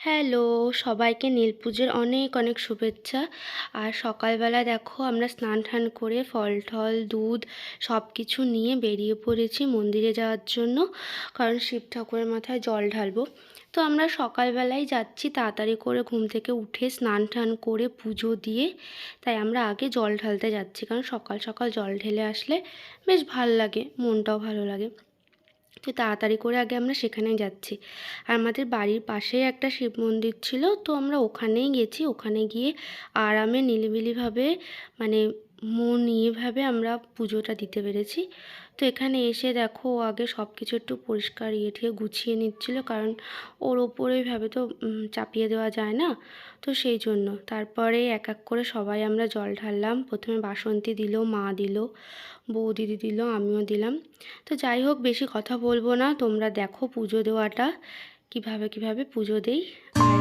Hello, সবাইকে নীল পুজোর অনেক অনেক শুভেচ্ছা। আর সকালবেলা দেখো আমরা স্নান টান করে ফল টল, দুধ সব কিছু নিয়ে বেরিয়ে পড়েছি মন্দিরে যাওয়ার জন্য, কারণ শিব ঠাকুরের মাথায় জল ঢালবো। তো আমরা সকালবেলায় যাচ্ছি তাড়াতাড়ি করে ঘুম থেকে উঠে স্নান টান করে পুজো দিয়ে, তাই আমরা আগে জল ঢালতে যাচ্ছি, কারণ সকাল সকাল জল ঢেলে আসলে বেশ ভালো লাগে, মনটাও ভালো লাগে। তো তাড়াতাড়ি করে আগে আমরা সেখানে যাচ্ছি। আর আমাদের বাড়ির পাশেই একটা শিব মন্দির ছিল, তো আমরা ওখানেই গেছি। ওখানে গিয়ে আরামে নিলিবিলিভাবে মানে মন নিয়েভাবে আমরা পুজোটা দিতে পেরেছি। তো এখানে এসে দেখো আগে সব কিছু একটু পরিষ্কার ইয়ে ঠিয়ে গুছিয়ে নিচ্ছিল, কারণ ওর ওপরেইভাবে তো চাপিয়ে দেওয়া যায় না। তো সেই জন্য তারপরে এক এক করে সবাই আমরা জল ঢাললাম। প্রথমে বাসন্তী দিল, মা দিল, বউ দিদি দিল, আমিও দিলাম। তো যাই হোক, বেশি কথা বলব না। তোমরা দেখো পুজো দেওয়াটা, কীভাবে কীভাবে পুজো দেই। আর